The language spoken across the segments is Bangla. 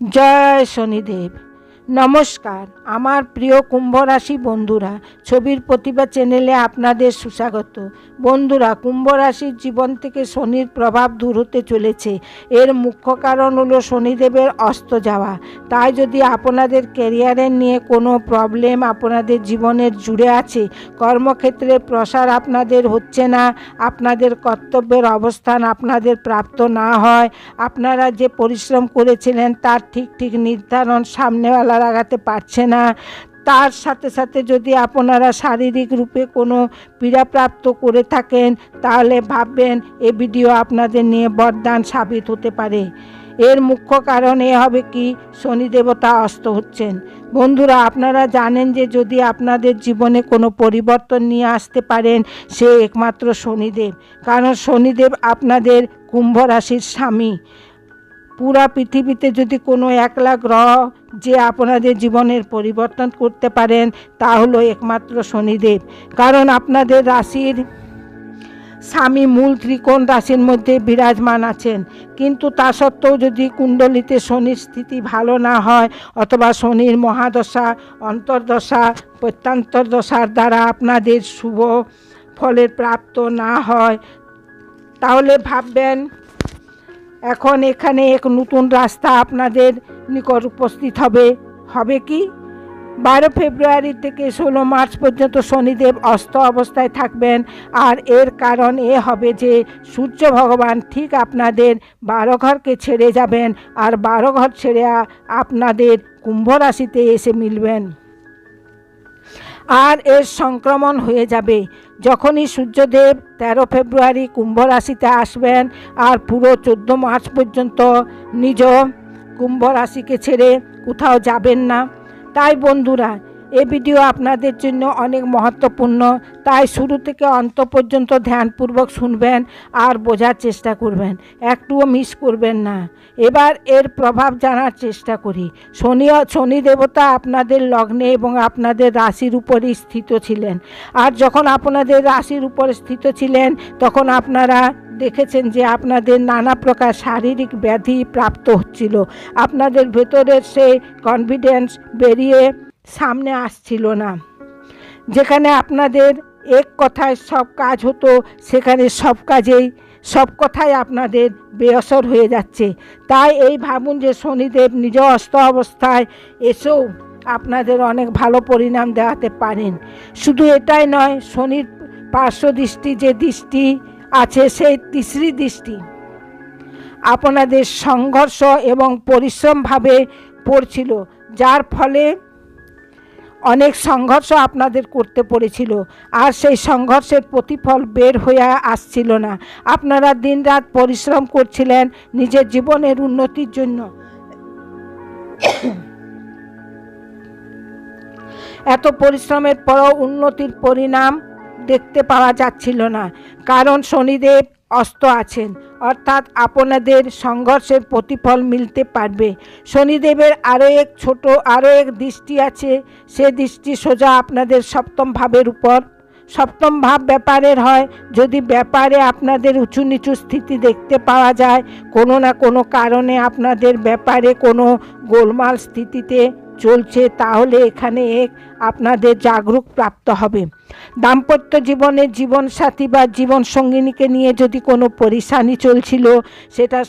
জয় শনিদেব। নমস্কার, আমার প্রিয় কুম্ভ রাশি বন্ধুরা, ছবির প্রতিভা চ্যানেলে আপনাদের সুস্বাগত। বন্ধুরা কুম্ভ রাশির জীবন থেকে শনির প্রভাব দূর হতে চলেছে। এর মুখ্য কারণ হলো শনিদেবের অস্ত যাওয়া। তাই যদি আপনাদের ক্যারিয়ারের নিয়ে কোনো প্রবলেম আপনাদের জীবনের জুড়ে আছে, কর্মক্ষেত্রে প্রসার আপনাদের হচ্ছে না, আপনাদের কর্তব্যের অবস্থান আপনাদের প্রাপ্ত না হয়, আপনারা যে পরিশ্রম করেছিলেন তার ঠিক ঠিক নির্ধারণ সামনেওয়ালা লাগাতে পারছে না। তার সাথে সাথে যদি আপনারা শারীরিক রূপে কোনো পীড়াপ্রাপ্ত করে থাকেন, তাহলে ভাববেন এ ভিডিও আপনাদের নিয়ে বরদান সাবিত হতে পারে। এর মুখ্য কারণ এ হবে কি, শনি দেবতা অস্ত হচ্ছেন। বন্ধুরা, আপনারা জানেন যে যদি আপনাদের জীবনে কোনো পরিবর্তন নিয়ে আসতে পারেন, সে একমাত্র শনিদেব। কারণ শনিদেব আপনাদের কুম্ভ রাশির স্বামী। পুরা পৃথিবীতে যদি কোনো একলা গ্রহ যে আপনাদের জীবনের পরিবর্তন করতে পারেন, তা হলো একমাত্র শনিদেব। কারণ আপনাদের রাশির স্বামী মূল ত্রিকোণ রাশির মধ্যে বিরাজমান আছেন। কিন্তু তা সত্ত্বেও যদি কুণ্ডলিতে শনির স্থিতি ভালো না হয়, অথবা শনির মহাদশা, অন্তর্দশা প্রত্যান্তর দশার দ্বারা আপনাদের শুভ ফলের প্রাপ্ত না হয়, তাহলে ভাববেন এখন এখানে এক নতুন রাস্তা আপনাদের নিকট উপস্থিত হবে। হবে কি? বারো ফেব্রুয়ারি থেকে ষোলো মার্চ পর্যন্ত শনিদেব অস্ত অবস্থায় থাকবেন। আর এর কারণ এ হবে যে, সূর্য ভগবান ঠিক আপনাদের বারো ঘরকে ছেড়ে যাবেন। আর বারো ঘর ছেড়ে আপনাদের কুম্ভ রাশিতে এসে মিলবেন। আর এর সংক্রমণ হয়ে যাবে। যখনই সূর্যদেব তেরো ফেব্রুয়ারি কুম্ভ রাশিতে আসবেন আর পুরো চোদ্দ মার্চ পর্যন্ত নিজ কুম্ভ রাশিকে ছেড়ে কোথাও যাবেন না। তাই বন্ধুরা এ ভিডিও আপনাদের জন্য অনেক মহত্বপূর্ণ। তাই শুরু থেকে অন্ত পর্যন্ত ধ্যানপূর্বক শুনবেন আর বোঝার চেষ্টা করবেন। একটুও মিস করবেন না। এবার এর প্রভাব জানার চেষ্টা করি। শনি শনি দেবতা আপনাদের লগ্নে এবং আপনাদের রাশির উপরই স্থিত ছিলেন। আর যখন আপনাদের রাশির উপরে স্থিত ছিলেন, তখন আপনারা দেখেছেন যে আপনাদের নানা প্রকার শারীরিক ব্যাধি প্রাপ্ত হচ্ছিল। আপনাদের ভেতরের সেই কনফিডেন্স বেরিয়ে সামনে আসছিল না। যেখানে আপনাদের এক কথায় সব কাজ হতো, সেখানে সব কাজেই সব কথাই আপনাদের বেঅসর হয়ে যাচ্ছে। তাই এই ভাবুন যে শনিদেব নিজ অস্ত অবস্থায় এসেও আপনাদের অনেক ভালো পরিণাম দেওয়াতে পারেন। শুধু এটাই নয়, শনির পার্শ্ব দৃষ্টি, যে দৃষ্টি আছে, সেই তিসরি দৃষ্টি আপনাদের সংঘর্ষ এবং পরিশ্রমভাবে পড়ছিল। যার ফলে অনেক সংঘর্ষ আপনাদের করতে পড়েছিল, আর সেই সংঘর্ষের প্রতিফল বের হয়ে আসছিল না। আপনারা দিনরাত পরিশ্রম করছিলেন নিজের জীবনের উন্নতির জন্য। এত পরিশ্রমের পরও উন্নতির পরিণাম দেখতে পাওয়া যাচ্ছিল না, কারণ শনিদেব অস্ত আছেন। অর্থাৎ আপনাদের সংঘর্ষের প্রতিফল মিলতে পারবে। শনিদেবের আরও এক ছোট আরও এক দৃষ্টি আছে। সে দৃষ্টি সোজা আপনাদের সপ্তম ভাবের উপর। সপ্তম ভাব ব্যাপারের হয়, যদি ব্যাপারে আপনাদের উঁচু নিচু স্থিতি দেখতে পাওয়া যায়, কোনো না কোনো কারণে আপনাদের ব্যাপারে কোনো গোলমাল স্থিতিতে চলছে, তাহলে এখানে আপনাদের জাগরুক প্রাপ্ত হবে। দাম্পত্য জীবনে জীবনসাথী বা জীবন সঙ্গিনীকে নিয়ে যদি কোনো পরিশানি চলছিল, সেটা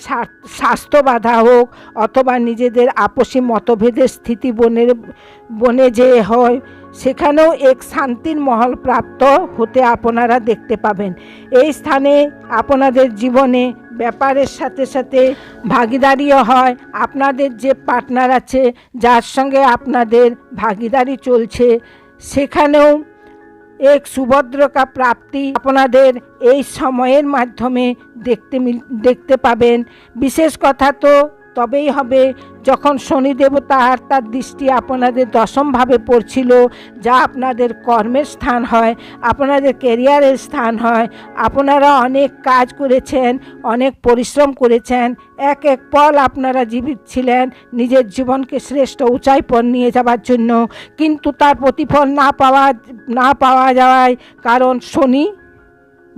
স্বাস্থ্য বাধা হোক অথবা নিজেদের আপসী মতভেদের স্থিতি বনের, বনে যে হয় সেখানেও এক শান্তির মহল প্রাপ্ত হতে আপনারা দেখতে পাবেন। এই স্থানে আপনাদের জীবনে ব্যাপারের সাথে সাথে ভাগিদারিও হয়। আপনাদের যে পার্টনার আছে, যার সঙ্গে আপনাদের ভাগিদারি চলছে, সেখানেও এক সুভদ্রকা প্রাপ্তি আপনাদের এই সময়ের মাধ্যমে দেখতে দেখতে পাবেন। বিশেষ কথা তো তবেই হবে। যখন শনি দেবতা আর তার দৃষ্টি আপনাদের দশমভাবে পড়ছিল, যা আপনাদের কর্মের স্থান হয়, আপনাদের কেরিয়ারের স্থান হয়, আপনারা অনেক কাজ করেছেন, অনেক পরিশ্রম করেছেন, এক এক পল আপনারা জীবিত ছিলেন, নিজের জীবনকে শ্রেষ্ঠ উঁচাই পর নিয়ে যাওয়ার জন্য। কিন্তু তার প্রতিফল না পাওয়া না পাওয়া যাওয়ায় কারণ শনি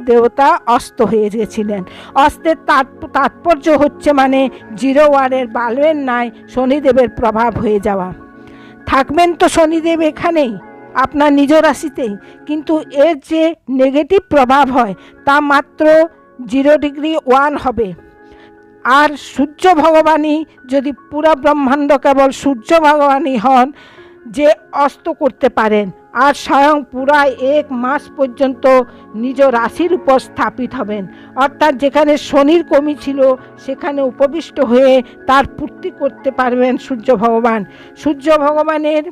দেবতা অস্ত হয়ে গেছিলেন। অস্তের তাৎপর্য হচ্ছে মানে জিরো ওয়ারের বাল্বের নাই শনিদেবের প্রভাব হয়ে যাওয়া। থাকবেন তো শনিদেব এখানেই, আপনার নিজ রাশিতেই কিন্তু এর যে নেগেটিভ প্রভাব হয়, তা মাত্র জিরো ডিগ্রি ওয়ান হবে। আর সূর্য ভগবানই যদি পুরা ব্রহ্মাণ্ড কেবল সূর্য ভগবানই হন যে অস্ত করতে পারেন আর স্বয়ং পুরা এক মাস পর্যন্ত নিজ রাশির উপর স্থাপিত হবেন। অর্থাৎ যেখানে শনির কমি ছিল, সেখানে উপবিষ্ট হয়ে তার পূর্তি করতে পারবেন সূর্য ভগবান। সূর্য ভগবানের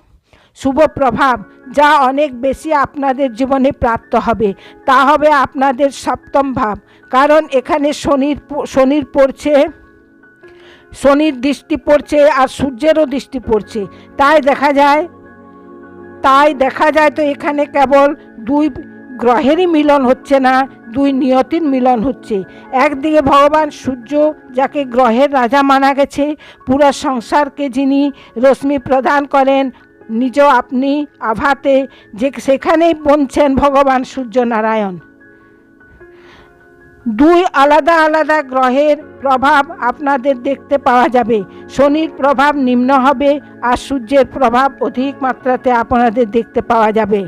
শুভ প্রভাব যা অনেক বেশি আপনাদের জীবনে প্রাপ্ত হবে, তা হবে আপনাদের সপ্তম ভাব। কারণ এখানে শনির শনির পড়ছে শনির দৃষ্টি পড়ছে আর সূর্যেরও দৃষ্টি পড়ছে। তাই দেখা যায়, তাই দেখা যায় তো এখানে কেবল দুই গ্রহেরই মিলন হচ্ছে না, দুই নিয়তির মিলন হচ্ছে। একদিকে ভগবান সূর্য, যাকে গ্রহের রাজা মানা গেছে, পুরো সংসারকে যিনি রশ্মি প্রদান করেন, নিজ আপনি আভাতে যে সেখানেই বলছেন ভগবান সূর্য নারায়ণ দুই আলাদা আলাদা গ্রহের প্রভাব আপনাদের দেখতে পাওয়া যাবে। শনির প্রভাব নিম্ন হবে আর সূর্যের প্রভাব অধিক মাত্রাতে আপনাদের দেখতে পাওয়া যাবে।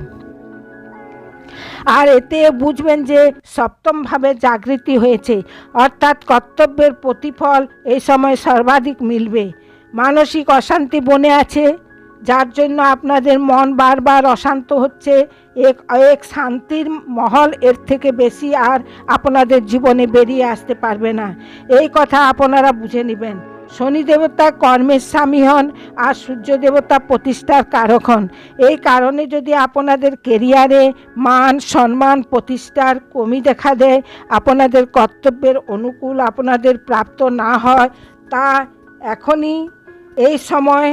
আর এতে বুঝবেন যে সপ্তমভাবে জাগৃতি হয়েছে, অর্থাৎ কর্তব্যের প্রতিফল এই সময় সর্বাধিক মিলবে। মানসিক অশান্তি বনে আছে, যার জন্য আপনাদের মন বারবার অশান্ত হচ্ছে এক এক শান্তির মহল এর থেকে বেশি আর আপনাদের জীবনে বেরিয়ে আসতে পারবে না। এই কথা আপনারা বুঝে নেবেন। শনি দেবতা কর্মের স্বামী হন আর সূর্য দেবতা প্রতিষ্ঠার কারক হন। এই কারণে যদি আপনাদের কেরিয়ারে মান, সম্মান প্রতিষ্ঠার কমি দেখা দেয়, আপনাদের কর্তব্যের অনুকূল আপনাদের প্রাপ্ত না হয়, তা এখনই এই সময়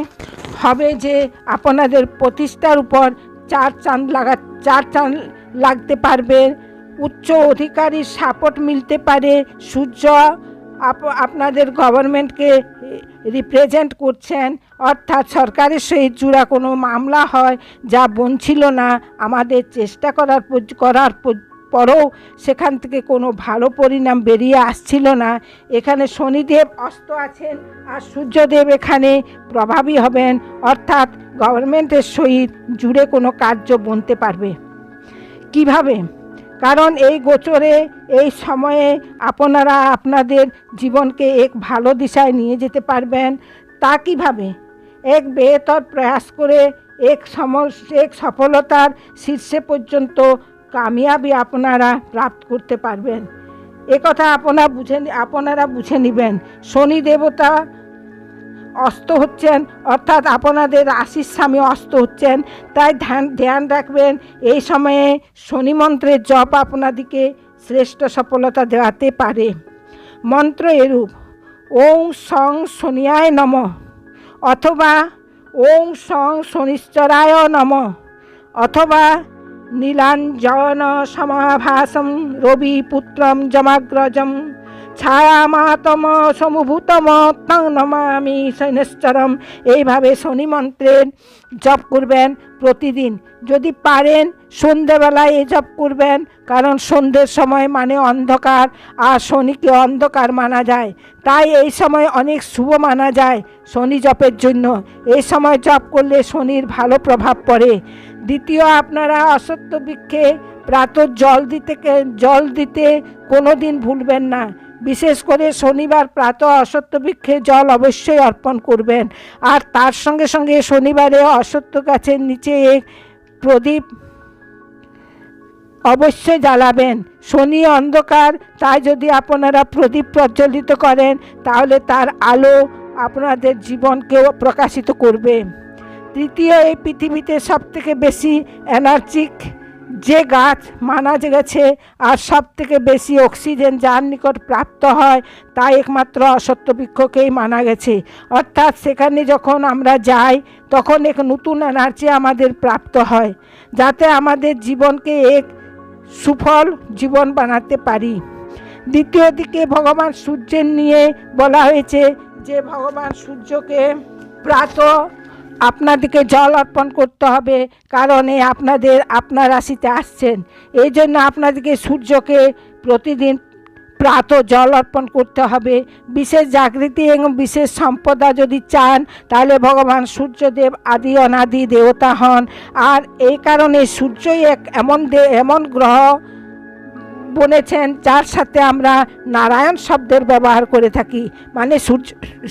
হবে যে আপনাদের প্রতিষ্ঠার উপর চার চাঁদ লাগা, চার চাঁদ লাগতে পারবে। উচ্চ অধিকারীর সাপোর্ট মিলতে পারে। সূর্য আপ- আপনাদের গভর্নমেন্টকে রিপ্রেজেন্ট করছেন। অর্থাৎ সরকারের সহিত জুড়া কোনো মামলা হয়, যা বনছিল না। আমাদের চেষ্টা করার করার পরেও সেখান থেকে কোনো ভালো পরিণাম বেরিয়ে আসছিল না। এখানে শনিদেব অস্ত আছেন আর সূর্যদেব এখানে প্রভাবী হবেন। অর্থাৎ গভর্নমেন্টের সহিত জুড়ে কোনো কার্য বনতে পারবে। কীভাবে? কারণ এই গোচরে, এই সময়ে আপনারা আপনাদের জীবনকে এক ভালো দিশায় নিয়ে যেতে পারবেন। তা কীভাবে? এক বেহতর প্রয়াস করে, এক সম এক সফলতার শীর্ষে পর্যন্ত কামিয়াবি আপনারা প্রাপ্ত করতে পারবেন। একথা আপনারা বুঝে আপনারা বুঝে নেবেন। শনি দেবতা অস্ত হচ্ছেন, অর্থাৎ আপনাদের রাশির স্বামী অস্ত হচ্ছেন। তাই ধ্যান ধ্যান রাখবেন, এই সময়ে শনি মন্ত্রের জপ আপনাদিকে শ্রেষ্ঠ সফলতা দেওয়াতে পারে। মন্ত্র এরূপ, ওং সং শনিয়ায় নম, অথবা ওং সং শনিশ্চরায় নম, অথবা নীলাঞ্জন সমাভাসম, রবি পুত্রম জমাগ্রজম, ছায়ামাতম সমভূতম তং নমামি শনিশ্চরম এইভাবে শনি মন্ত্রের জপ করবেন প্রতিদিন। যদি পারেন সন্ধেবেলায় এই জপ করবেন, কারণ সন্ধ্যের সময় মানে অন্ধকার আর শনিকে অন্ধকার মানা যায়। তাই এই সময় অনেক শুভ মানা যায় শনি জপের জন্য। এই সময় জপ করলে শনির ভালো প্রভাব পড়ে। দ্বিতীয়, আপনারা অসত্য বৃক্ষে প্রাত জল দিতে জল দিতে কোনো দিন ভুলবেন না। বিশেষ করে শনিবার প্রাত অসত্য বৃক্ষে জল অবশ্যই অর্পণ করবেন। আর তার সঙ্গে সঙ্গে শনিবারে অসত্য গাছের নিচে প্রদীপ অবশ্যই জ্বালাবেন। শনি অন্ধকার, তাই যদি আপনারা প্রদীপ প্রজ্বলিত করেন, তাহলে তার আলো আপনাদের জীবনকেও প্রকাশিত করবে। তৃতীয় এই পৃথিবীতে সবথেকে বেশি এনার্জিক যে গাছ মানা গেছে আর সব থেকে বেশি অক্সিজেন যার নিকট প্রাপ্ত হয়, তা একমাত্র অসত্য বৃক্ষকেই মানা গেছে। অর্থাৎ সেখানে যখন আমরা যাই, তখন এক নতুন এনার্জি আমাদের প্রাপ্ত হয়, যাতে আমাদের জীবনকে এক সুফল জীবন বানাতে পারি। দ্বিতীয় দিকে ভগবান সূর্যের নিয়ে বলা হয়েছে যে ভগবান সূর্যকে প্রাত আপনাদেরকে জল অর্পণ করতে হবে, কারণ আপনাদের, আপনার রাশিতে আসছেন। এই জন্য আপনাদেরকে সূর্যকে প্রতিদিন প্রাত জল অর্পণ করতে হবে। বিশেষ জাগৃতি এবং বিশেষ সম্পদা যদি চান, তাহলে ভগবান সূর্যদেব আদি, অনাদি, দেবতা হন। আর এই কারণে সূর্যই এক এমন এমন গ্রহ বলেছেন, যার সাথে আমরা নারায়ণ শব্দের ব্যবহার করে থাকি মানে সূর্য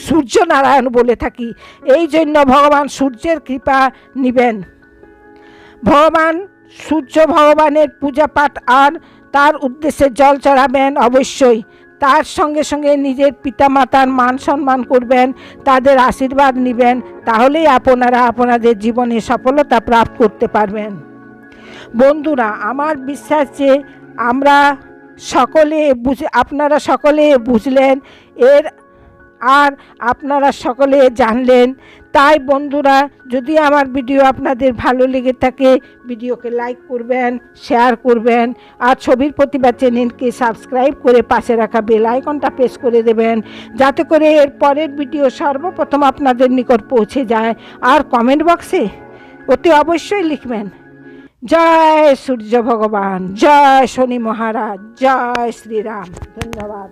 সূর্য নারায়ণ বলে থাকি, এই জন্য ভগবান সূর্যের কৃপা নিবেন। ভগবান, সূর্য ভগবানের পূজা পাঠ আর তার উদ্দেশ্যে জল চড়াবেন অবশ্যই। তার সঙ্গে সঙ্গে নিজের পিতামাতার মান সম্মান করবেন, তাদের আশীর্বাদ নেবেন, তাহলেই আপনারা আপনাদের জীবনে সফলতা প্রাপ্ত করতে পারবেন। বন্ধুরা, আমার বিশ্বাস যে আমরা সকলে বুঝে, আপনারা সকলে বুঝলেন, এর আর আপনারা সকলে জানলেন। তাই বন্ধুরা, যদি আমার ভিডিও আপনাদের ভালো লেগে থাকে, ভিডিওকে লাইক করবেন, শেয়ার করবেন, আর ছবির প্রতিভা চ্যানেলকে সাবস্ক্রাইব করে পাশে রাখা বেল আইকনটা প্রেস করে দেবেন, যাতে করে এর পরের ভিডিও সর্বপ্রথম আপনাদের নিকট পৌঁছে যায়। আর কমেন্ট বক্সে অতি অবশ্যই লিখবেন। জয় সূর্য ভগবান জয় শনি মহারাজ জয় শ্রীরাম। ধন্যবাদ।